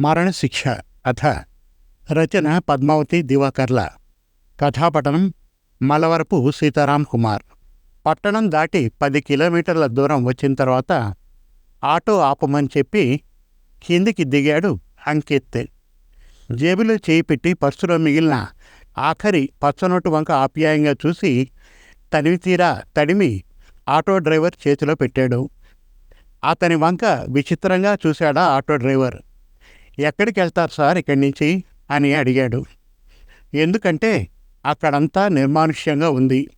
మరణశిక్ష కథ రచన పద్మావతి దివాకర్ల కథాపటనం మలవరపు సీతారాం కుమార్ పట్టణం దాటి పది కిలోమీటర్ల దూరం వచ్చిన తర్వాత ఆటో ఆపమని చెప్పి కిందికి దిగాడు అంకిత్. జేబులో చేయి పెట్టి పర్సులో మిగిలిన ఆఖరి పచ్చనోటు వంక ఆప్యాయంగా చూసి తనివి తీరా తడిమి ఆటో డ్రైవర్ చేతిలో పెట్టాడు. అతని వంక విచిత్రంగా చూశాడా ఆటో డ్రైవర్. ఎక్కడికి వెళ్తారు సార్ ఇక్కడి నుంచి? అని అడిగాడు. ఎందుకంటే అక్కడంతా నిర్మానుష్యంగా ఉంది.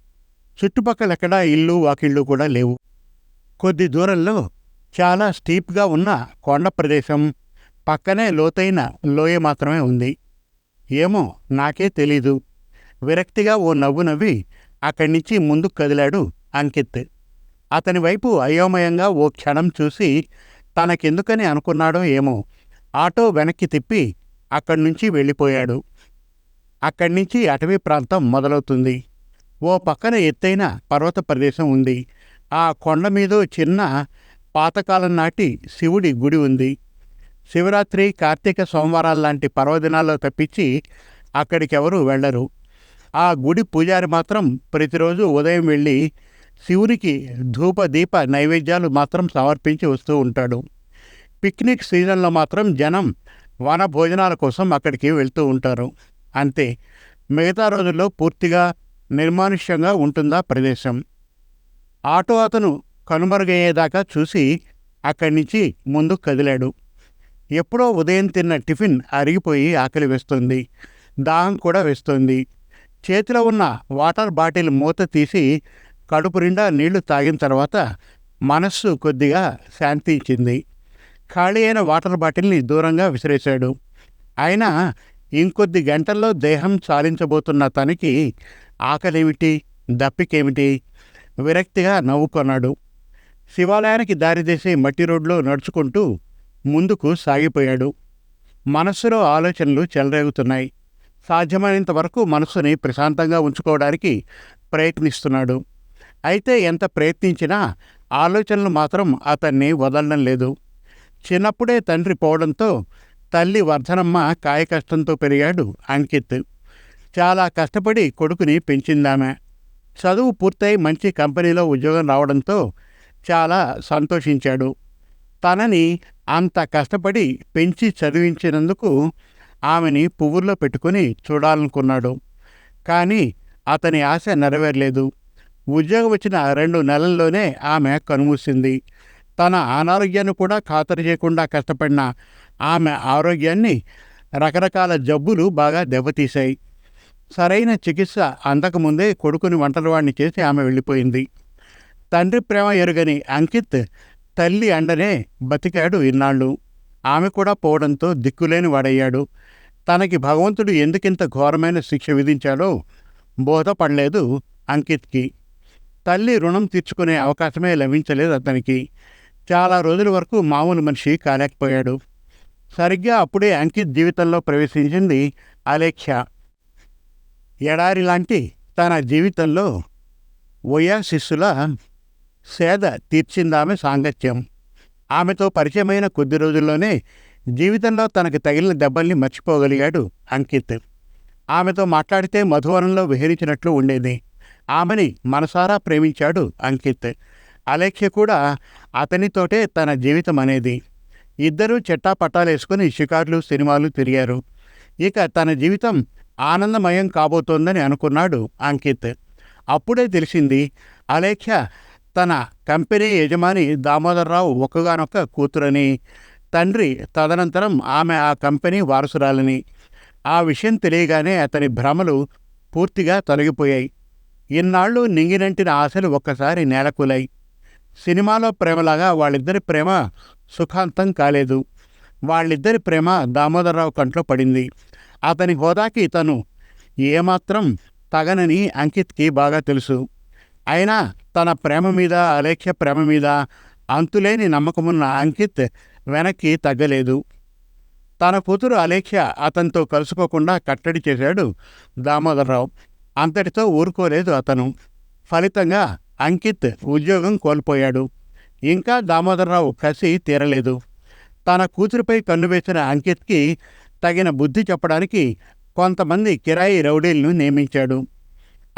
చుట్టుపక్కల ఎక్కడా ఇల్లు వాకిళ్ళు కూడా లేవు. కొద్ది దూరంలో చాలా స్టీప్గా ఉన్న కొండ ప్రదేశం పక్కనే లోతైన లోయ మాత్రమే ఉంది. ఏమో నాకే తెలీదు. విరక్తిగా ఓ నవ్వు నవ్వి అక్కడి నుంచి ముందుకు కదిలాడు అంకిత్. అతని వైపు అయోమయంగా ఓ క్షణం చూసి తనకెందుకని అనుకున్నాడో ఏమో ఆటో వెనక్కి తిప్పి అక్కడి నుంచి వెళ్ళిపోయాడు. అక్కడి నుంచి అటవీ ప్రాంతం మొదలవుతుంది. ఓ పక్కన ఎత్తైన పర్వత ప్రదేశం ఉంది. ఆ కొండ మీద చిన్న పాతకాలం నాటి శివుడి గుడి ఉంది. శివరాత్రి కార్తీక సోమవారాల లాంటి పర్వదినాల్లో తప్పించి అక్కడికెవరూ వెళ్ళరు. ఆ గుడి పూజారి మాత్రం ప్రతిరోజు ఉదయం వెళ్ళి శివునికి ధూప దీప నైవేద్యాలు మాత్రం సమర్పించి వస్తూ ఉంటాడు. పిక్నిక్ సీజన్లో మాత్రం జనం వన భోజనాల కోసం అక్కడికి వెళ్తూ ఉంటారు. అంతే. మిగతా రోజుల్లో పూర్తిగా నిర్మానుష్యంగా ఉంటుందా ప్రదేశం? ఆటో అతను కనుమరుగయ్యేదాకా చూసి అక్కడి నుంచి ముందుకు కదిలాడు. ఎప్పుడో ఉదయం తిన్న టిఫిన్ అరిగిపోయి ఆకలి వేస్తుంది. దాహం కూడా వేస్తుంది. చేతిలో ఉన్న వాటర్ బాటిల్ మూత తీసి కడుపు నిండా నీళ్ళు తాగిన తర్వాత మనస్సు కొద్దిగా శాంతించింది. ఖాళీ అయిన వాటర్ బాటిల్ని దూరంగా విసిరేశాడు. అయినా ఇంకొద్ది గంటల్లో దేహం చాలించబోతున్న తనకి ఆకలేమిటి? దప్పికేమిటి? విరక్తిగా నవ్వుకొన్నాడు. శివాలయానికి దారితీసే మట్టి రోడ్లో నడుచుకుంటూ ముందుకు సాగిపోయాడు. మనస్సులో ఆలోచనలు చెలరేగుతున్నాయి. సాధ్యమైనంత వరకు మనసుని ప్రశాంతంగా ఉంచుకోవడానికి ప్రయత్నిస్తున్నాడు. అయితే ఎంత ప్రయత్నించినా ఆలోచనలు మాత్రం అతన్ని వదలడం లేదు. చిన్నప్పుడే తండ్రి పోవడంతో తల్లి వర్ధనమ్మ కాయకష్టంతో పెరిగాడు అంకిత్. చాలా కష్టపడి కొడుకుని పెంచిందామె. చదువు పూర్తయి మంచి కంపెనీలో ఉద్యోగం రావడంతో చాలా సంతోషించాడు. తనని అంత కష్టపడి పెంచి చదివించినందుకు ఆమెని పువ్వుల్లో పెట్టుకుని చూడాలనుకున్నాడు. కానీ అతని ఆశ నెరవేరలేదు. ఉద్యోగం వచ్చిన రెండు నెలల్లోనే ఆమె కనుమూసింది. తన అనారోగ్యాన్ని కూడా ఖాతరు చేయకుండా కష్టపడిన ఆమె ఆరోగ్యాన్ని రకరకాల జబ్బులు బాగా దెబ్బతీశాయి. సరైన చికిత్స అందకముందే కొడుకుని వంటలవాడిని చేసి ఆమె వెళ్ళిపోయింది. తండ్రి ప్రేమ ఎరుగని అంకిత్ తల్లి అండనే బతికాడు ఇన్నాళ్ళు. ఆమె కూడా పోవడంతో దిక్కులేని వాడయ్యాడు. తనకి భగవంతుడు ఎందుకింత ఘోరమైన శిక్ష విధించాడో బోధపడలేదు అంకిత్కి. తల్లి రుణం తీర్చుకునే అవకాశమే లభించలేదు అతనికి. చాలా రోజుల వరకు మామూలు మనిషి కాలేకపోయాడు. సరిగ్గా అప్పుడే అంకిత్ జీవితంలో ప్రవేశించింది అలేఖ్య. ఎడారి లాంటి తన జీవితంలో ఒయాసిస్సుల సేద తీర్చిందామె సాంగత్యం. ఆమెతో పరిచయమైన కొద్ది రోజుల్లోనే జీవితంలో తనకు తగిలిన దెబ్బల్ని మర్చిపోగలిగాడు అంకిత్. ఆమెతో మాట్లాడితే మధువనంలో విహరించినట్లు ఉండేది. ఆమెని మనసారా ప్రేమించాడు అంకిత్. అలేఖ్య కూడా అతనితోటే తన జీవితం అనేది. ఇద్దరూ చెట్టా పట్టాలేసుకుని షికార్లు సినిమాలు తిరిగారు. ఇక తన జీవితం ఆనందమయం కాబోతోందని అనుకున్నాడు అంకిత్. అప్పుడే తెలిసింది అలేఖ్య తన కంపెనీ యజమాని దామోదరరావు ఒక్కగానొక్క కూతురని తండ్రి తదనంతరం ఆమె ఆ కంపెనీ వారసురాలని. ఆ విషయం తెలియగానే అతని భ్రమలు పూర్తిగా తొలగిపోయాయి. ఇన్నాళ్ళు నింగినంటిన ఆశలు ఒక్కసారి నేలకూలాయి. సినిమాలో ప్రేమలాగా వాళ్ళిద్దరి ప్రేమ సుఖాంతం కాలేదు. వాళ్ళిద్దరి ప్రేమ దామోదరరావు కంట్లో పడింది. అతని హోదాకి తను ఏమాత్రం తగనని అంకిత్కి బాగా తెలుసు. అయినా తన ప్రేమ మీద అలేఖ్య ప్రేమ మీద అంతులేని నమ్మకమున్న అంకిత్ వెనక్కి తగ్గలేదు. తన కూతురు అలేఖ్య అతనితో కలుసుకోకుండా కట్టడి చేశాడు దామోదరరావు. అంతటితో ఊరుకోలేదు అతను. ఫలితంగా అంకిత్ ఉద్యోగం కోల్పోయాడు. ఇంకా దామోదరరావు కసి తీరలేదు. తన కూతురిపై కన్ను వేసిన అంకిత్కి తగిన బుద్ధి చెప్పడానికి కొంతమంది కిరాయి రౌడీలను నియమించాడు.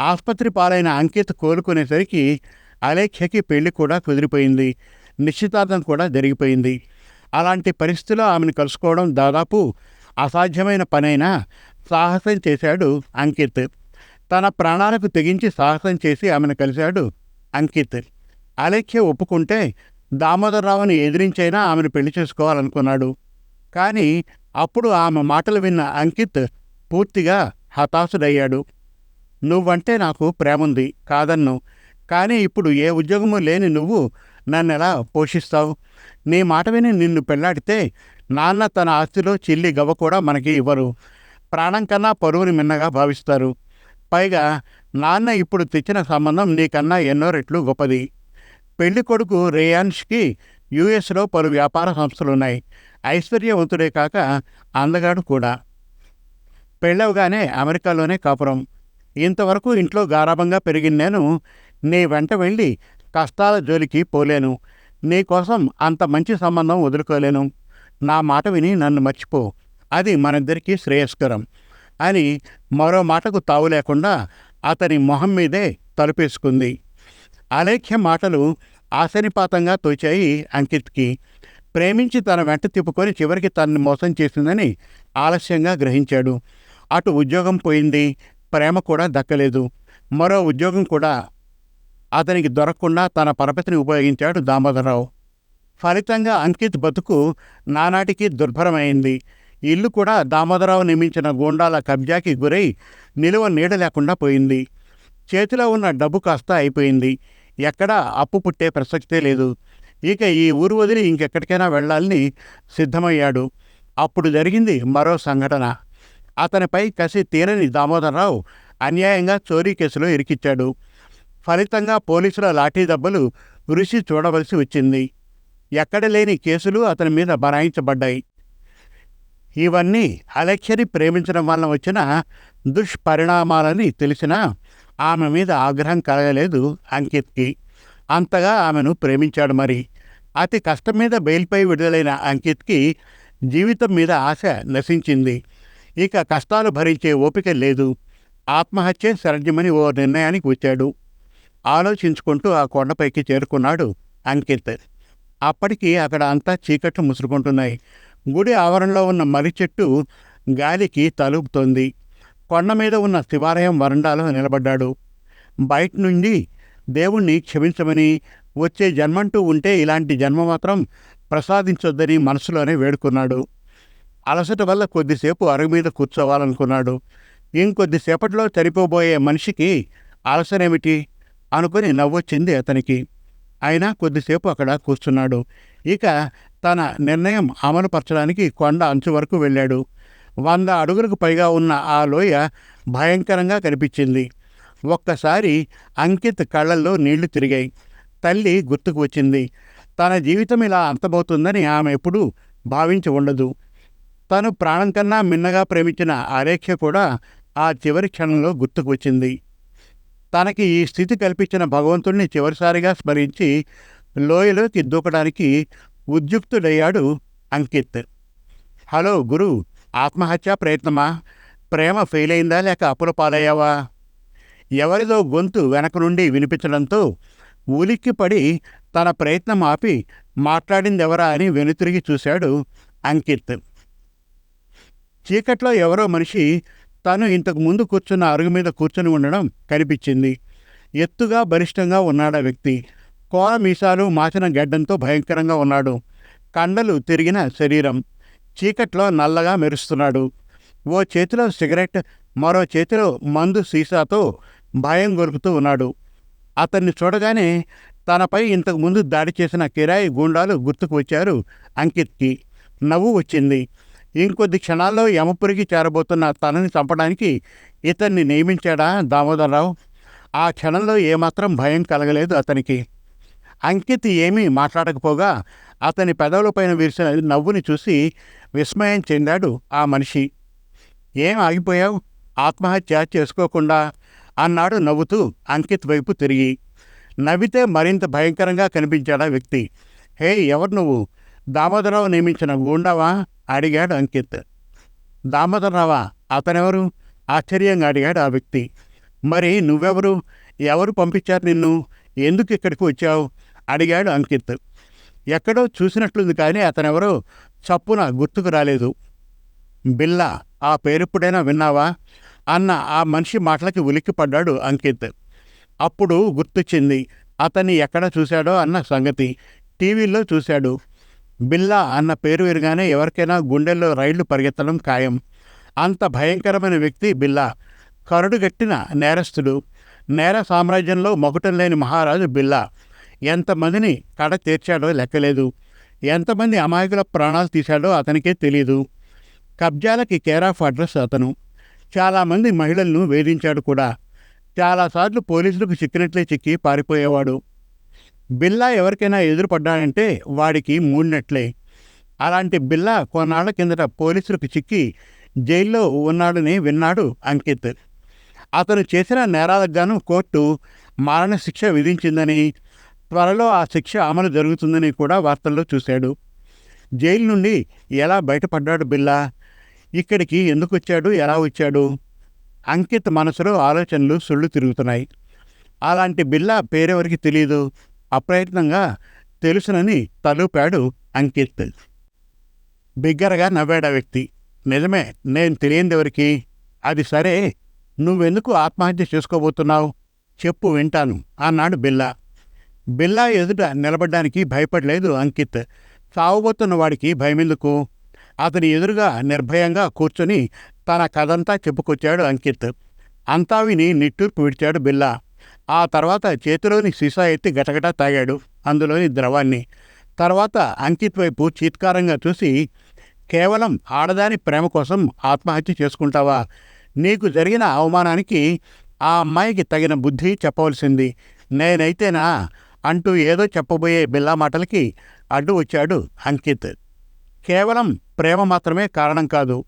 ఆసుపత్రి పాలైన అంకిత్ కోలుకునేసరికి అలేఖ్యకి పెళ్ళి కూడా కుదిరిపోయింది. నిశ్చితార్థం కూడా జరిగిపోయింది. అలాంటి పరిస్థితిలో ఆమెను కలుసుకోవడం దాదాపు అసాధ్యమైన పనైనా సాహసం చేశాడు అంకిత్. తన ప్రాణాలకు తెగించి సాహసం చేసి ఆమెను కలిశాడు అంకిత్. అలేఖ్య ఒప్పుకుంటే దామోదరరావుని ఎదిరించైనా ఆమెను పెళ్ళి చేసుకోవాలనుకున్నాడు. కానీ అప్పుడు ఆమె మాటలు విన్న అంకిత్ పూర్తిగా హతాశుడయ్యాడు. నువ్వంటే నాకు ప్రేముంది కాదన్ను. కానీ ఇప్పుడు ఏ ఉద్యోగము లేని నువ్వు నన్నెలా పోషిస్తావు? నీ మాట విని నిన్ను పెళ్ళాడితే నాన్న తన ఆస్తిలో చిల్లి గవ్వ కూడా మనకి ఇవ్వరు. ప్రాణం కన్నా పరువుని మిన్నగా భావిస్తారు. పైగా నాన్న ఇప్పుడు తెచ్చిన సంబంధం నీకన్నా ఎన్నో రెట్లు గొప్పది. పెళ్ళి కొడుకు రేయాన్ష్కి యుఎస్లో పలు వ్యాపార సంస్థలున్నాయి. ఐశ్వర్యవంతుడే కాక అందగాడు కూడా. పెళ్ళవగానే అమెరికాలోనే కాపురం. ఇంతవరకు ఇంట్లో గారాభంగా పెరిగిన నేను నీ వెంట వెళ్ళి కష్టాల జోలికి పోలేను. నీకోసం అంత మంచి సంబంధం వదులుకోలేను. నా మాట విని నన్ను మర్చిపో. అది మనిద్దరికీ శ్రేయస్కరం. అని మరో మాటకు తావు లేకుండా అతని మొహం మీదే తలుపేసుకుంది. అలేఖ్య మాటలు ఆశనిపాతంగా తోచాయి అంకిత్కి. ప్రేమించి తన వెంట తిప్పుకొని చివరికి తనని మోసం చేసిందని ఆలస్యంగా గ్రహించాడు. అటు ఉద్యోగం పోయింది. ప్రేమ కూడా దక్కలేదు. మరో ఉద్యోగం కూడా అతనికి దొరకకుండా తన పరపతిని ఉపయోగించాడు దామోదరరావు. ఫలితంగా అంకిత్ బతుకు నానాటికి దుర్భరమైంది. ఇల్లు కూడా దామోదరరావు నియమించిన గోండాల కబ్జాకి గురై నిలువ నీడ లేకుండా పోయింది. చేతిలో ఉన్న డబ్బు కాస్త అయిపోయింది. ఎక్కడా అప్పు పుట్టే ప్రసక్తే లేదు. ఇక ఈ ఊరు వదిలి ఇంకెక్కడికైనా వెళ్ళాలని సిద్ధమయ్యాడు. అప్పుడు జరిగింది మరో సంఘటన. అతనిపై కసి తీరని దామోదరరావు అన్యాయంగా చోరీ కేసులో ఇరికిచ్చాడు. ఫలితంగా పోలీసుల లాఠీ దెబ్బలు రుచి చూడవలసి వచ్చింది. ఎక్కడ లేని కేసులు అతని మీద బనాయించబడ్డాయి. ఇవన్నీ అలెక్ష్యని ప్రేమించడం వలన వచ్చిన దుష్పరిణామాలని తెలిసినా ఆమె మీద ఆగ్రహం కలగలేదు అంకిత్కి. అంతగా ఆమెను ప్రేమించాడు మరి. అతి కష్టం మీద బెయిల్పై విడుదలైన అంకిత్కి జీవితం మీద ఆశ నశించింది. ఇక కష్టాలు భరించే ఓపిక లేదు. ఆత్మహత్య సరజమని ఓ నిర్ణయానికి వచ్చాడు. ఆలోచించుకుంటూ ఆ కొండపైకి చేరుకున్నాడు అంకిత్. అప్పటికి అక్కడ అంతా చీకట్లు ముసురుకుంటున్నాయి. గుడి ఆవరణలో ఉన్న మర్రి చెట్టు గాలికి తలుపుతోంది. కొండ మీద ఉన్న శివాలయం వరండాలో నిలబడ్డాడు. బయట నుండి దేవుణ్ణి క్షమించమని వచ్చే జన్మంటూ ఉంటే ఇలాంటి జన్మ మాత్రం ప్రసాదించొద్దని మనసులోనే వేడుకున్నాడు. అలసట వల్ల కొద్దిసేపు అరుగు మీద కూర్చోవాలనుకున్నాడు. ఇంకొద్దిసేపట్లో చనిపోబోయే మనిషికి అలసనేమిటి అనుకుని నవ్వొచ్చింది అతనికి. అయినా కొద్దిసేపు అక్కడ కూర్చున్నాడు. ఇక తన నిర్ణయం అమలుపరచడానికి కొండ అంచు వరకు వెళ్ళాడు. వంద అడుగులకు పైగా ఉన్న ఆ లోయ భయంకరంగా కనిపించింది. ఒక్కసారి అంకిత్ కళ్ళల్లో నీళ్ళు తిరిగాయి. తల్లి గుర్తుకు వచ్చింది. తన జీవితం ఇలా అంతమవుతుందని ఆమె ఎప్పుడూ భావించి ఉండదు. తను ప్రాణం కన్నా మిన్నగా ప్రేమించిన ఆరేఖ్య కూడా ఆ చివరి క్షణంలో గుర్తుకు వచ్చింది. తనకి ఈ స్థితి కల్పించిన భగవంతుణ్ణి చివరిసారిగా స్మరించి లోయలోకి దూకడానికి ఉద్యుక్తుడయ్యాడు అంకిత్. హలో గురు ఆత్మహత్యా ప్రయత్నమా? ప్రేమ ఫెయిల్ అయిందా లేక అప్పుల పాలయ్యావా? ఎవరిదో గొంతు వెనక నుండి వినిపించడంతో ఉలిక్కిపడి తన ప్రయత్నం ఆపి మాట్లాడిందెవరా అని వెనుతిరిగి చూశాడు అంకిత్. చీకట్లో ఎవరో మనిషి తను ఇంతకు ముందు కూర్చున్న అరుగు మీద కూర్చుని ఉండడం కనిపించింది. ఎత్తుగా బలిష్టంగా ఉన్నాడు ఆ వ్యక్తి. కోర మీసాలు మాచిన గడ్డంతో భయంకరంగా ఉన్నాడు. కండలు తిరిగిన శరీరం. చీకట్లో నల్లగా మెరుస్తున్నాడు. ఓ చేతిలో సిగరెట్ మరో చేతిలో మందు సీసాతో భయం గొరుకుతూ ఉన్నాడు. అతన్ని చూడగానే తనపై ఇంతకు ముందు దాడి చేసిన కిరాయి గూండాలు గుర్తుకు వచ్చారు అంకిత్కి. నవ్వు వచ్చింది. ఇంకొద్ది క్షణాల్లో యమపురికి చేరబోతున్న తనని చంపడానికి ఇతన్ని నియమించాడా దామోదరరావు? ఆ క్షణంలో ఏమాత్రం భయం కలగలేదు అతనికి. అంకిత్ ఏమీ మాట్లాడకపోగా అతని పెదవులపైన విరిసిన నవ్వుని చూసి విస్మయం చెందాడు ఆ మనిషి. ఏం ఆగిపోయావు? ఆత్మహత్య చేసుకోకుండా అన్నాడు నవ్వుతూ అంకిత్ వైపు తిరిగి. నవ్వితే మరింత భయంకరంగా కనిపించాడా వ్యక్తి. హే ఎవరు నువ్వు? దామోదరరావు నియమించిన గూండావా? అడిగాడు అంకిత్. దామోదరరావా? అతనెవరు? ఆశ్చర్యంగా అడిగాడు ఆ వ్యక్తి. మరి నువ్వెవరు? ఎవరు పంపించారు నిన్ను? ఎందుకు ఇక్కడికి వచ్చావు? అడిగాడు అంకిత్. ఎక్కడో చూసినట్లుంది కానీ అతనెవరో చప్పున గుర్తుకు రాలేదు. బిల్లా ఆ పేరెప్పుడైనా విన్నావా? అన్న ఆ మనిషి మాటలకి ఉలిక్కిపడ్డాడు అంకిత్. అప్పుడు గుర్తొచ్చింది అతన్ని ఎక్కడ చూశాడో అన్న సంగతి. టీవీలో చూశాడు. బిల్లా అన్న పేరు విరగానే ఎవరికైనా గుండెల్లో రైళ్ళు పరిగెత్తడం ఖాయం. అంత భయంకరమైన వ్యక్తి బిల్లా. కరుడుగట్టిన నేరస్తుడు. నేర సామ్రాజ్యంలో మొగటం లేని మహారాజు బిల్లా. ఎంతమందిని కడ తీర్చాడో లెక్కలేదు. ఎంతమంది అమాయకుల ప్రాణాలు తీశాడో అతనికే తెలియదు కబ్జాలకి కేర్ ఆఫ్ అడ్రస్ అతను. చాలామంది మహిళలను వేధించాడు కూడా. చాలాసార్లు పోలీసులకు చిక్కినట్లే చిక్కి పారిపోయేవాడు. బిల్లా ఎవరికైనా ఎదురుపడ్డాడంటే వాడికి మూడినట్లే. అలాంటి బిల్లా కొన్నాళ్ళ కిందట పోలీసులకు చిక్కి జైల్లో ఉన్నాడని విన్నాడు అంకిత్. అతను చేసిన నేరాలకు గాను కోర్టు మరణశిక్ష విధించిందని త్వరలో ఆ శిక్ష అమలు జరుగుతుందని కూడా వార్తల్లో చూశాడు. జైలు నుండి ఎలా బయటపడ్డాడు బిల్లా? ఇక్కడికి ఎందుకు వచ్చాడు? ఎలా వచ్చాడు? అంకిత్ మనసులో ఆలోచనలు సుళ్ళు తిరుగుతున్నాయి. అలాంటి బిల్లా పేరెవరికి తెలియదు అప్రయత్నంగా తెలుసునని తలుపాడు అంకిత్. బిగ్గరగా నవ్వాడు ఆ వ్యక్తి. నిజమే నేను తెలియందెవరికి అది సరే నువ్వెందుకు ఆత్మహత్య చేసుకోబోతున్నావు? చెప్పు వింటాను అన్నాడు బిల్లా. బిల్లా ఎదుట నిలబడ్డానికి భయపడలేదు అంకిత్. చావబోతున్న వాడికి భయమెందుకు? అతని ఎదురుగా నిర్భయంగా కూర్చొని తన కథంతా చెప్పుకొచ్చాడు అంకిత్. అంతా విని నిట్టూర్పు విడిచాడు బిల్లా. ఆ తర్వాత చేతిలోని సీసా ఎత్తి గటగటా తాగాడు అందులోని ద్రవాన్ని. తర్వాత అంకిత్ వైపు చీత్కారంగా చూసి కేవలం ఆడదాని ప్రేమ కోసం ఆత్మహత్య చేసుకుంటావా? నీకు జరిగిన అవమానానికి ఆ అమ్మాయికి తగిన బుద్ధి చెప్పవలసింది. నేనైతేనా అంటూ ఏదో చెప్పబోయే బిల్లా మాటలకి అడ్డు వచ్చాడు అంకిత్. కేవలం ప్రేమ మాత్రమే కారణం కాదు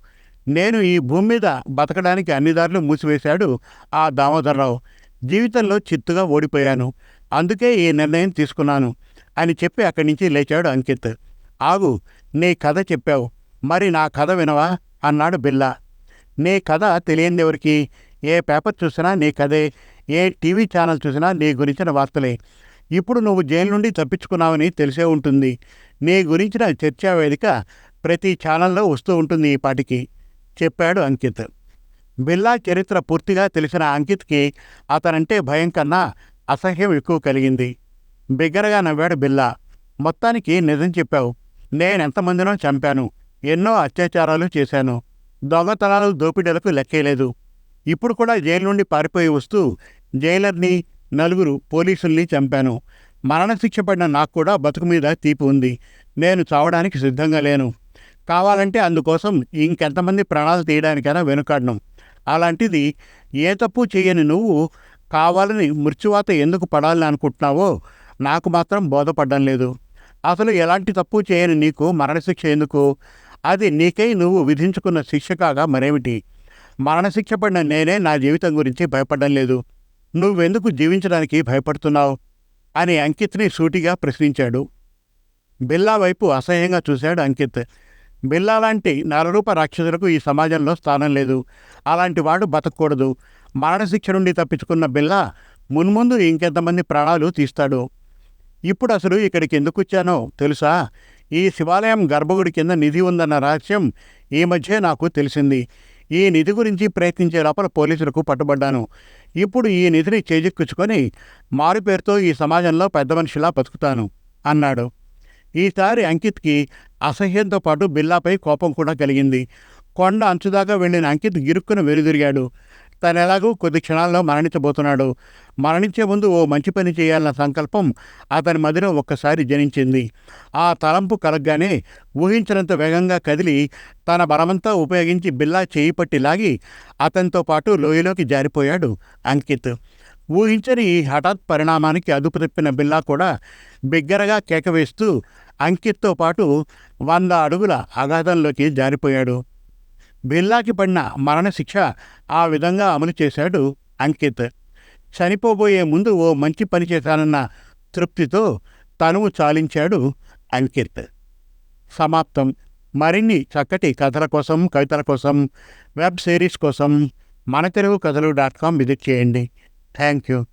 నేను ఈ భూమి మీద బతకడానికి అన్ని దారులు మూసివేశాడు ఆ దామోదరరావు. జీవితంలో చిత్తుగా ఓడిపోయాను అందుకే ఈ నిర్ణయం తీసుకున్నాను అని చెప్పి అక్కడి నుంచి లేచాడు అంకిత్. ఆగు నీ కథ చెప్పావు మరి నా కథ వినవా? అన్నాడు బిల్లా నీ కథ తెలియందెవరికి ఏ పేపర్ చూసినా నీ కథే ఏ టీవీ ఛానల్ చూసినా నీ గురించిన వార్తలే. ఇప్పుడు నువ్వు జైలు నుండి తప్పించుకున్నావని తెలిసే ఉంటుంది. నీ గురించిన చర్చా వేదిక ప్రతి ఛానల్లో వస్తూ ఉంటుంది ఈ పాటికి చెప్పాడు అంకిత్. బిల్లా చరిత్ర పూర్తిగా తెలిసిన అంకిత్కి అతనంటే భయం కన్నా అసహ్యం ఎక్కువ కలిగింది. బిగ్గరగా నవ్వాడు బిల్లా మొత్తానికి నిజం చెప్పావు. నేనెంతమందినో చంపాను. ఎన్నో అత్యాచారాలు చేశాను. దొంగతనాలు దోపిడీలకు లెక్కేలేదు. ఇప్పుడు కూడా జైలు నుండి పారిపోయి వస్తూ జైలర్ని నలుగురు పోలీసుల్ని చంపాను. మరణశిక్ష పడిన నాకు కూడా బతుకు మీద తీపి ఉంది. నేను చావడానికి సిద్ధంగా లేను. కావాలంటే అందుకోసం ఇంకెంతమంది ప్రాణాలు తీయడానికైనా వెనుకాడను. అలాంటిది ఏ తప్పు చేయని నువ్వు కావాలని మృత్యువాత ఎందుకు పడాలని అనుకుంటున్నావో నాకు మాత్రం బోధపడడం లేదు. అసలు ఎలాంటి తప్పు చేయని నీకు మరణశిక్ష ఎందుకు? అది నీకై నువ్వు విధించుకున్న శిక్ష కాగా మరేమిటి? మరణశిక్ష పడిన నేనే నా జీవితం గురించి భయపడడం లేదు. నువ్వెందుకు జీవించడానికి భయపడుతున్నావు? అని అంకిత్ని సూటిగా ప్రశ్నించాడు. బిల్లా వైపు అసహ్యంగా చూశాడు అంకిత్. బిల్లా లాంటి నరరూప రాక్షసులకు ఈ సమాజంలో స్థానం లేదు. అలాంటి వాడు బతకూడదు. మరణశిక్ష నుండి తప్పించుకున్న బిల్లా మున్ముందు ఇంకెంతమంది ప్రాణాలు తీస్తాడు. ఇప్పుడు అసలు ఇక్కడికి ఎందుకు వచ్చానో తెలుసా? ఈ శివాలయం గర్భగుడి కింద నిధి ఉందన్న రహస్యం ఈ మధ్య నాకు తెలిసింది. ఈ నిధి గురించి ప్రయత్నించే లోపల పోలీసులకు పట్టుబడ్డాను. ఇప్పుడు ఈ నిధిని చేజిక్కించుకొని మారు పేరుతో ఈ సమాజంలో పెద్ద మనిషిలా బతుకుతాను అన్నాడు. ఈసారి అంకిత్కి అసహ్యంతో పాటు బిల్లాపై కోపం కూడా కలిగింది. కొండ అంచుదాకా వెళ్ళిన అంకిత్ గిరుక్కున వెలుదిరిగాడు తను ఎలాగూ కొద్ది క్షణాల్లో మరణించబోతున్నాడు. మరణించే ముందు ఓ మంచి పని చేయాలన్న సంకల్పం అతని మదిలో ఒక్కసారి జనించింది. ఆ తలంపు కలగ్గానే ఊహించినంత వేగంగా కదిలి తన బలమంతా ఉపయోగించి బిల్లా చేయి పట్టి లాగి అతనితో పాటు లోయలోకి జారిపోయాడు అంకిత్. ఊహించని ఈ హఠాత్ పరిణామానికి అదుపు తప్పిన బిల్లా కూడా బిగ్గరగా కేక వేస్తూ అంకిత్తో పాటు వంద అడుగుల అగాధంలోకి జారిపోయాడు. బిర్లాకి పడిన మరణశిక్ష ఆ విధంగా అమలు చేశాడు అంకిత్. చనిపోబోయే ముందు ఓ మంచి పని చేశానన్న తృప్తితో తనువు చాలించాడు అంకిత్. సమాప్తం. మరిన్ని చక్కటి కథల కోసం కవితల కోసం వెబ్ సిరీస్ కోసం మన తెలుగు కథలు డాట్ కామ్ విజిట్ చేయండి. Thank you